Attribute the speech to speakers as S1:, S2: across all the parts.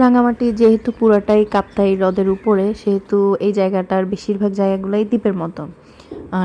S1: রাঙামাটি যেহেতু পুরোটাই কাপ্তাই হ্রদের উপরে, সেহেতু এই জায়গাটার বেশিরভাগ জায়গাগুলোই দ্বীপের মতো।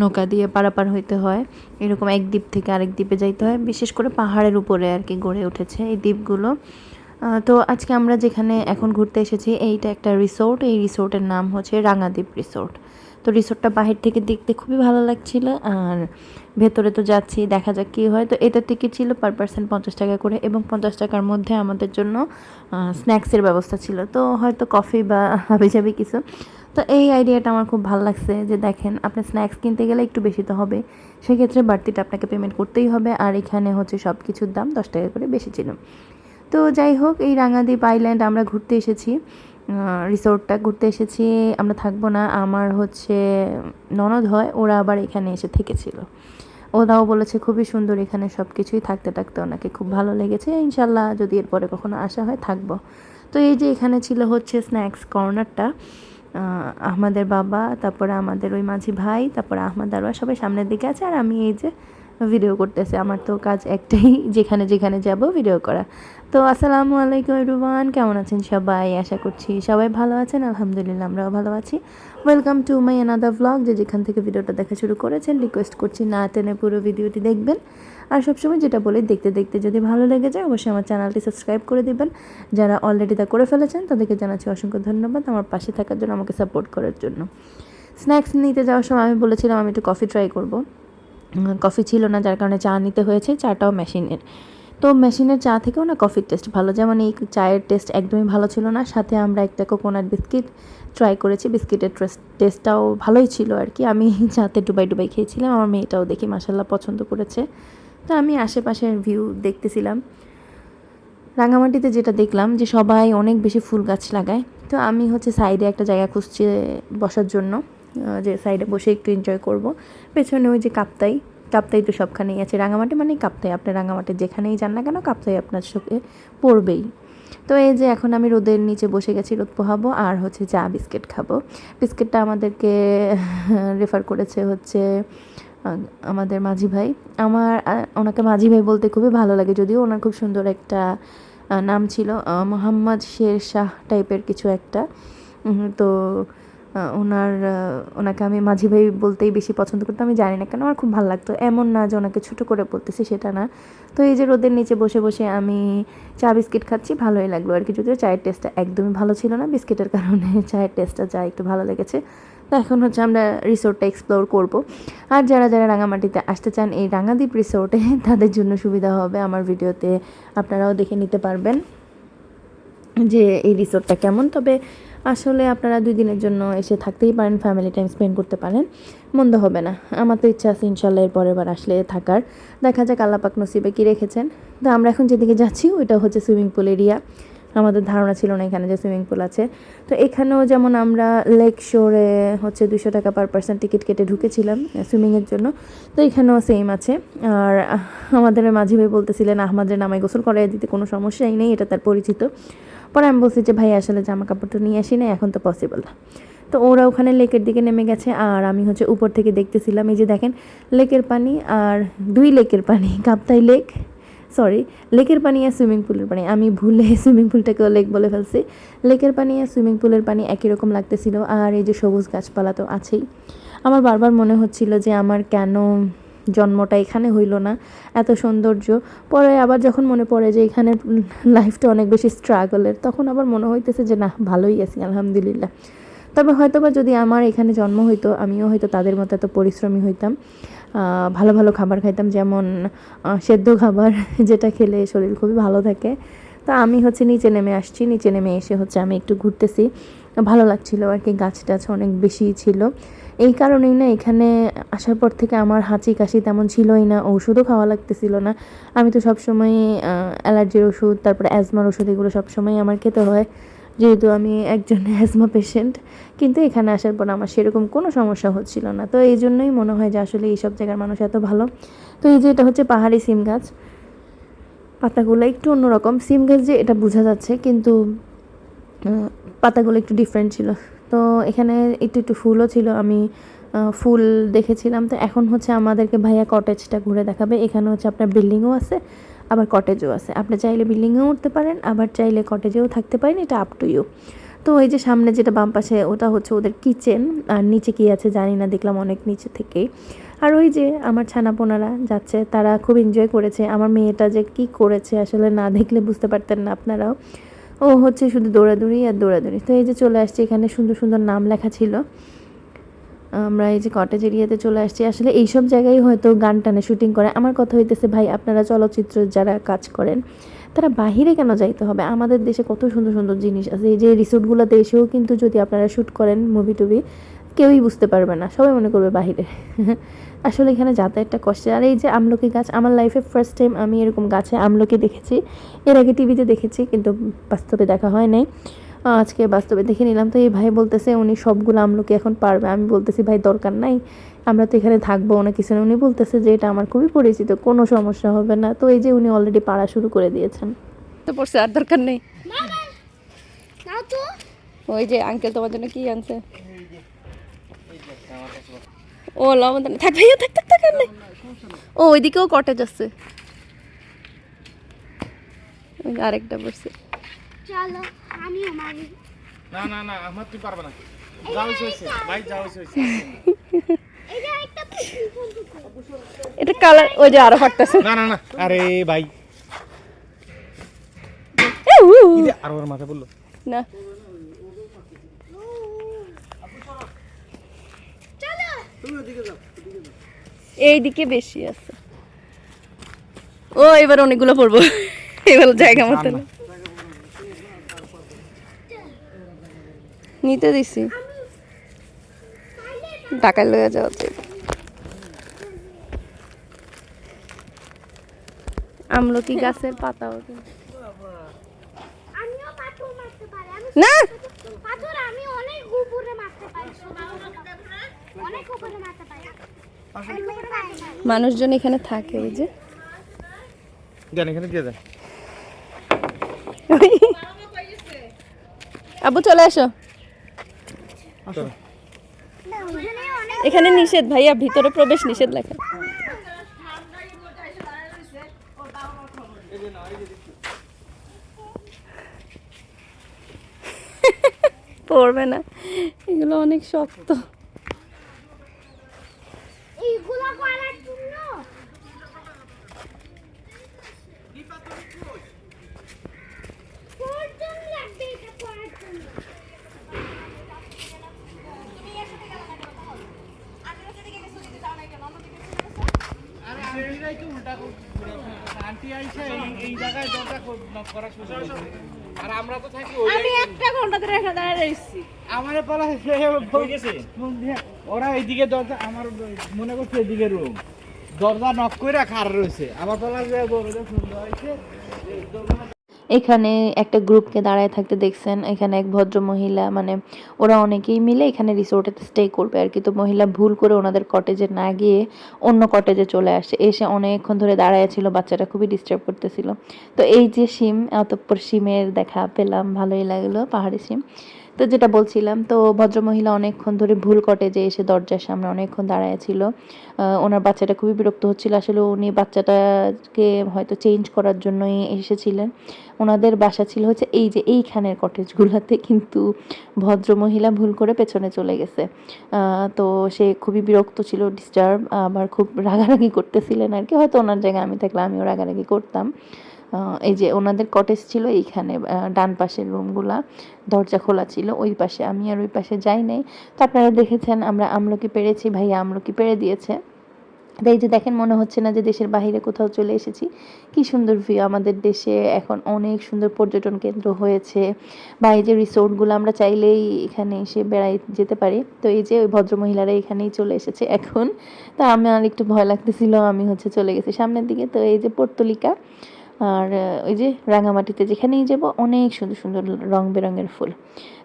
S1: নৌকা দিয়ে পারাপার হইতে হয়, এরকম এক দ্বীপ থেকে আরেক দ্বীপে যাইতে হয়, বিশেষ করে পাহাড়ের উপরে আর কি গড়ে উঠেছে এই দ্বীপগুলো। তো আজকে আমরা যেখানে এখন ঘুরতে এসেছি, এইটা একটা রিসোর্ট, এই রিসোর্টের নাম হচ্ছে রাঙাদ্বীপ রিসোর্ট। তো রিসোর্টটা বাহির থেকে দেখতে খুবই ভালো লাগছিল আর ভেতরে তো যাচ্ছি, দেখা যাক কী হয়। তো এটার টিকিট ছিল পার পার্সেন্ট পঞ্চাশ টাকা করে এবং পঞ্চাশ টাকার মধ্যে আমাদের জন্য স্ন্যাক্সের ব্যবস্থা ছিল। তো হয়তো কফি বা হাবি যাবি কিছু। তো এই আইডিয়াটা আমার খুব ভালো লাগছে যে দেখেন আপনি স্ন্যাক্স কিনতে গেলে একটু বেশি তো হবে। সেক্ষেত্রে বাড়তিটা আপনাকে পেমেন্ট করতেই হবে আর এখানে হচ্ছে সব কিছুর দাম দশ টাকা করে বেশি ছিল। তো যাই হোক, এই রাঙাদ্বীপ আইল্যান্ড আমরা ঘুরতে এসেছি। রিসোর্টটা ঘুরতে এসেছি, আমরা থাকব না, আমার হচ্ছে ননদ হয়, ওরা আবার এখানে এসে থেকেছিল। ওরাও বলেছে, খুবই সুন্দর এখানে সব কিছুই থাকতে থাকতে ওনাকে খুব ভালো লেগেছে, ইনশাল্লাহ যদি এরপরে কখনো আসা হয়, থাকব। তো এই যে এখানে ছিল হচ্ছে স্ন্যাক্স কর্নারটা আমাদের বাবা, তারপরে আমাদের ওই মাঝি ভাই, তারপরে আহমদ আরওয়া সবাই সামনের দিকে আছে, আর আমি এই যে ভিডিও করতেছে। আমার তো কাজ একটাই, যেখানে যেখানে যাব ভিডিও করা। তো আসসালামু আলাইকুম এভরিওয়ান কেমন আছেন সবাই? আশা করছি সবাই ভালো আছেন, আলহামদুলিল্লাহ আমরাও ভালো আছি। Welcome to my another blog যে যেখান থেকে ভিডিওটা দেখা শুরু করেছেন রিকোয়েস্ট করছি না টেনে পুরো ভিডিওটি দেখবেন। আর সবসময় যেটা বলি, দেখতে দেখতে যদি ভালো লেগে যায়, অবশ্যই আমার চ্যানেলটি সাবস্ক্রাইব করে দিবেন। যারা অলরেডি তা করে ফেলেছেন, তাদেরকে জানাচ্ছি অসংখ্য ধন্যবাদ আমার পাশে থাকার জন্য, আমাকে সাপোর্ট করার জন্য। স্ন্যাক্স নিতে যাওয়ার সময় আমি বলেছিলাম, আমি একটু কফি ট্রাই করব। কফি ছিল না, যার কারণে চা নিতে হয়েছে, চাটাও মেশিনের। তো মেশিনের চা থেকেও না কফির টেস্ট ভালো। যেমন এই চায়ের টেস্ট একদমই ভালো ছিল না, সাথে আমরা একটা কোকোনাট বিস্কিট ট্রাই করেছি বিস্কিটের টেস্টটাও ভালোই ছিল আর কি। আমি চাতে ডুবাই ডুবাই খেয়েছিলাম, আমার মেয়েটাও দেখি মাসাল্লাহ পছন্দ করেছে। তো আমি আশেপাশের ভিউ দেখতেছিলাম। রাঙামাটিতে যেটা দেখলাম যে সবাই অনেক বেশি ফুল গাছ লাগায়। তো আমি হচ্ছে সাইডে একটা জায়গা খুঁজছি বসার জন্য। যে সাইডে বসে একটু এনজয় করব। পেছনে ওই যে কাপ্তাই কাপ্তাই তো সবখানেই আছে। রাঙামাটি মানে কাপ্তাই। আপনি রাঙামাটি যেখানেই যান না কেন, কাপ্তাই আপনার চোখে পড়বেই। তো এই যে এখন আমি রোদের নিচে বসে গেছি, রোদ পোহাবো আর হচ্ছে চা, বিস্কিট খাব। বিস্কিটটা আমাদেরকে রেফার করেছে হচ্ছে আমাদের মাঝি ভাই। আমার ওনাকে মাঝি ভাই বলতে খুবই ভালো লাগে, যদিও ওনার খুব সুন্দর একটা নাম ছিল মোহাম্মদ শের শাহ টাইপের কিছু একটা। তো ওনার ওনাকে আমি মাঝি ভাই বলতেই বেশি পছন্দ করতাম, আমি জানি না কেন, আমার খুব ভালো লাগতো। এমন না যে ওনাকে ছোটো করে বলতেছি, সেটা না। তো এই যে রোদের নিচে বসে বসে আমি চা বিস্কিট খাচ্ছি, ভালোই লাগল আর কি। যদিও চায়ের টেস্টটা একদমই ভালো ছিল না বিস্কিটের কারণে, চায়ের টেস্টটা যা একটু ভালো লেগেছে। তো এখন হচ্ছে আমরা রিসোর্টটা এক্সপ্লোর করব। আর যারা যারা রাঙামাটিতে আসতে চান, এই রাঙাদ্বীপ রিসোর্টে তাদের জন্য সুবিধা হবে। আমার ভিডিওতে আপনারাও দেখে নিতে পারবেন যে এই রিসোর্টটা কেমন। তবে আসলে আপনারা দুই দিনের জন্য এসে থাকতেই পারেন ফ্যামিলি টাইম স্পেন্ড করতে পারেন। মন্দ হবে না। আমার তো ইচ্ছা আছে ইনশাল্লাহ এর পরের বার আসলে থাকার। দেখা যাক আল্লাপাক নসিবে কী রেখেছেন। তো আমরা এখন যেদিকে যাচ্ছি, ওইটা হচ্ছে সুইমিং পুল এরিয়া আমাদের ধারণা ছিল না এখানে যে সুইমিং পুল আছে। তো এখানেও যেমন আমরা লেক শোরে হচ্ছে দুশো টাকা পার পার্সন টিকিট কেটে ঢুকেছিলাম সুইমিংয়ের জন্য। তো এখানেও সেম আছে। আর আমাদের মাঝি ভাই বলতেছিলেন, আহমাদের নামায় গোসল করাই দিতে কোনো সমস্যাই নেই, এটা তার পরিচিত। পরে আমি বলছি যে, ভাই, আসলে জামা কাপড় তো নিয়ে আসি না এখন তো পসিবল না। তো ওরা ওখানে লেকের দিকে নেমে গেছে আর আমি হচ্ছে উপর থেকে দেখতেছিলাম, এই যে দেখেন, লেকের পানি আর দুই লেকের পানি, কাপ্তাই লেক সরি লেকের পানি আর সুইমিং পুলের পানি। আমি ভুলে সুইমিং পুলটাকেও লেক বলে ফেলছি। লেকের পানি আর সুইমিং পুলের পানি একই রকম লাগতেছিল আর এই যে সবুজ গাছপালা তো আছেই। আমার বারবার মনে হচ্ছিল যে, আমার কেন জন্মটা এখানে হইল না, এত সৌন্দর্য। পরে আবার যখন মনে পড়ে যে এখানে লাইফটা অনেক বেশি স্ট্রাগলের তখন আবার মনে হইতেছে যে না ভালোই আছি, আলহামদুলিল্লাহ। তবে হয়তোবা যদি আমার এখানে জন্ম হইতো, আমিও হয়তো তাদের মতো এত পরিশ্রমী হইতাম। ভালো ভালো খাবার খাইতাম, যেমন সেদ্ধ খাবার, যেটা খেলে শরীর খুবই ভালো থাকে। তা আমি হচ্ছে নিচে নেমে আসছি, নিচে নেমে এসে হচ্ছে আমি একটু ঘুরতেছি। ভালো লাগছিল আর কি গাছ টাছ অনেক বেশি ছিল। এই কারণেই না এখানে আসার পর থেকে আমার হাঁচি কাশি তেমন ছিলই না ওষুধও খাওয়া লাগতেছিল না। আমি তো সবসময় অ্যালার্জির ওষুধ, তারপরে অ্যাজমার ওষুধ এগুলো সবসময় আমার খেতে হয়। যেহেতু আমি একজন অ্যাজমা পেশেন্ট, কিন্তু এখানে আসার পর আমার সেরকম কোনো সমস্যা হচ্ছিল না। তো এই জন্যই মনে হয় যে আসলে এইসব জায়গার মানুষ এত ভালো। তো এই যে এটা হচ্ছে পাহাড়ি সিম গাছ। পাতাগুলো একটু অন্যরকম। সিম গাছ যে এটা বোঝা যাচ্ছে, কিন্তু পাতাগুলো একটু ডিফারেন্ট ছিল। তো এখানে একটু একটু ফুলও ছিল, আমি ফুল দেখেছিলাম। তো এখন হচ্ছে আমাদেরকে ভাইয়া কটেজটা ঘুরে দেখাবে। এখানে হচ্ছে আপনার বিল্ডিংও আছে, আবার কটেজও আছে। আপনি চাইলে বিল্ডিংয়েও উঠতে পারেন, আবার চাইলে কটেজেও থাকতে পারেন, এটা আপ টু ইউ তো এই যে সামনে যেটা বাম পাশে, ওটা হচ্ছে ওদের কিচেন আর নিচে কি আছে জানি না, দেখলাম অনেক নিচে থেকেই। আর ওই যে আমার ছানাপোনারা যাচ্ছে, তারা খুব এনজয় করেছে। আমার মেয়েটা যে কি করেছে আসলে না দেখলে বুঝতে পারতেন না আপনারাও। ও হচ্ছে শুধু দৌড়াদৌড়ি আর দৌড়াদৌড়ি। তো এই যে চলে আসছি, এখানে সুন্দর সুন্দর নাম লেখা ছিল। আমরা এই যে কটেজ এরিয়াতে চলে আসছি। আসলে এইসব জায়গায় হয়তো গান টানে শুটিং করে। আমার কথা হইতেছে, ভাই, আপনারা চলচ্চিত্র যারা কাজ করেন, তারা বাহিরে কেন যাইতে হবে? আমাদের দেশে কত সুন্দর সুন্দর জিনিস আছে। এই যে রিসোর্টগুলোতে এসেও কিন্তু যদি আপনারা শ্যুট করেন মুভি টুভি কেউই বুঝতে পারবে না সবাই মনে করবে বাহিরে। আসলে এখানে যাতায়াতটা কষ্টের। আর এই যে আমলকি গাছ আমার লাইফে ফার্স্ট টাইম আমি এরকম গাছে আমলকি দেখেছি। এর আগে টিভিতে দেখেছি কিন্তু বাস্তবে দেখা হয় নাই। আজকে বাস্তবে দেখে নিলাম। তো এই ভাই বলতেছে উনি সবগুলো আমলকি এখন পারবে। আমি বলতেছি ভাই দরকার নাই। আমরা তো এখানে থাকব না কিছু না। উনি বলতেছে যে এটা আমার খুবই পরিচিত কোনো সমস্যা হবে না। তো এই যে উনি অলরেডি পাড়া শুরু করে দিয়েছেন।
S2: তো পড়ছে আর দরকার নেই।
S3: তো।
S2: ওই যে আঙ্কেল তোমার জন্য কি আনছে? ও লবণ দানা। থাক ভাইয়া থাক থাক থাক আর নেই ও ওইদিকেও কটেজ আছে। আরেকটা পড়ছে।
S3: চলো আমিও মারি।
S4: না না না আমার তুই পারবে না। যাও ভাই যাও
S3: এটা
S2: কালার ওই যে আরও ফাটতেছে।
S4: না না না আরে ভাই। আর ওর মাথা বলল
S2: না। এইদিকে বেশি আছে। ও এবার অনেকগুলো পড়ব। এবার জায়গা মতো না। নিতে দিছি। টাকা লয়ে যাওয়া আমলকি গাছের পাতাও না!
S3: পাথর আমি অনেক উপরে মারতে পারি।
S2: মানুষজন এখানে থাকে ওই যে।
S4: জান এখানে দিয়ে দেন।
S2: আবু চলে আসো। এখানে নিষেধ ভাইয়া ভিতরে প্রবেশ নিষেধ লেখা। পড়বে না। এগুলো অনেক শক্ত
S3: এইগুলা করার জন্য তোর জন্য লাগবে এটা করার জন্য
S4: আন্টি আইসা এই এই জায়গায় দরজা করা শুরু আর আমরা তো থাকি
S2: আমি একটা ঘণ্টা ধরে এখানে দাঁড়িয়ে রয়েছি।
S4: আমারে পালা গেছে ওরা এইদিকে দরজা আমার মনে করছে এদিকে রুম দরজা নক করে খার রয়েছে। আমার পালা যে দরজা সুন্দর হয়েছে
S1: এখানে একটা গ্রুপকে দাঁড়ায় থাকতে দেখছেন, এখানে এক ভদ্র মহিলা মানে ওরা অনেকেই মিলে এখানে রিসোর্টে স্টে করবে আর কি। তো মহিলা ভুল করে ওনাদের কটেজে না গিয়ে অন্য কটেজে চলে আসে। এসে অনেকক্ষণ ধরে দাঁড়ায় ছিল, বাচ্চাটা খুবই ডিস্টার্ব করতেছিল। তো এই যে সিম, অতঃপর সিমের দেখা পেলাম, ভালোই লাগল, পাহাড়ি সিম। তো যেটা বলছিলাম, তো ভদ্রমহিলা অনেকক্ষণ ধরে ভুল কটেজে এসে দরজার সামনে অনেকক্ষণ দাঁড়ায় ছিল ওনার বাচ্চাটা খুবই বিরক্ত হচ্ছিল। আসলে উনি বাচ্চাটাকে হয়তো চেঞ্জ করার জন্যই এসেছিলেন। ওনাদের বাসা ছিল হচ্ছে এই যে এইখানের কটেজগুলোতে কিন্তু ভদ্রমহিলা ভুল করে পেছনে চলে গেছে। তো সে খুবই বিরক্ত ছিল ডিস্টার্ব আবার খুব রাগারাগি করতেছিলেন আর কি। হয়তো ওনার জায়গায় আমি থাকলে আমিও রাগারাগি করতাম। এই যে ওনাদের কটেজ ছিল এইখানে ডান পাশের রুমগুলা দরজা খোলা ছিল, ওই পাশে। আমি আর ওই পাশে যাই নাই। তো আপনারা দেখেছেন, আমরা আমলকি পেরেছি, ভাইয়া আমলকি পেরে দিয়েছে। তো এই যে দেখেন, মনে হচ্ছে না যে দেশের বাইরে কোথাও চলে এসেছি। কি সুন্দর ভিউ আমাদের দেশে এখন অনেক সুন্দর পর্যটন কেন্দ্র হয়েছে। বা এই যে রিসোর্টগুলো আমরা চাইলেই এখানে এসে বেড়াই যেতে পারি। তো এই যে ওই ভদ্রমহিলারা এখানেই চলে এসেছে এখন। তো আমার একটু ভয় লাগতেছিল, আমি হচ্ছে চলে গেছি সামনের দিকে। তো এই যে পর্তলিকা আর ওই যে রাঙামাটিতে যেখানেই যাব অনেক সুন্দর সুন্দর রং বেরঙের ফুল।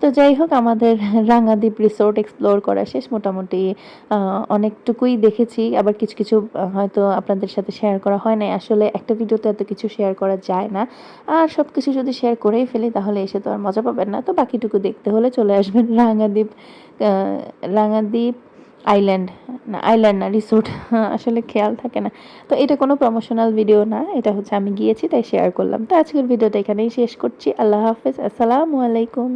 S1: তো যাই হোক, আমাদের রাঙাদ্বীপ রিসোর্ট এক্সপ্লোর করা শেষ। মোটামুটি অনেকটুকুই দেখেছি। আবার কিছু কিছু হয়তো আপনাদের সাথে শেয়ার করা হয় নাই। আসলে একটা ভিডিওতে এত কিছু শেয়ার করা যায় না। আর সব কিছু যদি শেয়ার করেই ফেলি, তাহলে এসে তো আর মজা পাবেন না। তো বাকিটুকু দেখতে হলে চলে আসবেন রাঙাদ্বীপ রাঙাদ্বীপ আইল্যান্ড না আইল্যান্ড না রিসোর্ট আসলে খেয়াল থাকে না। তো এটা কোনো প্রমোশনাল ভিডিও না, এটা হচ্ছে আমি গিয়েছি, তাই শেয়ার করলাম। তো আজকের ভিডিওটা এখানেই শেষ করছি। আল্লাহ হাফেজ, আসসালামু আলাইকুম।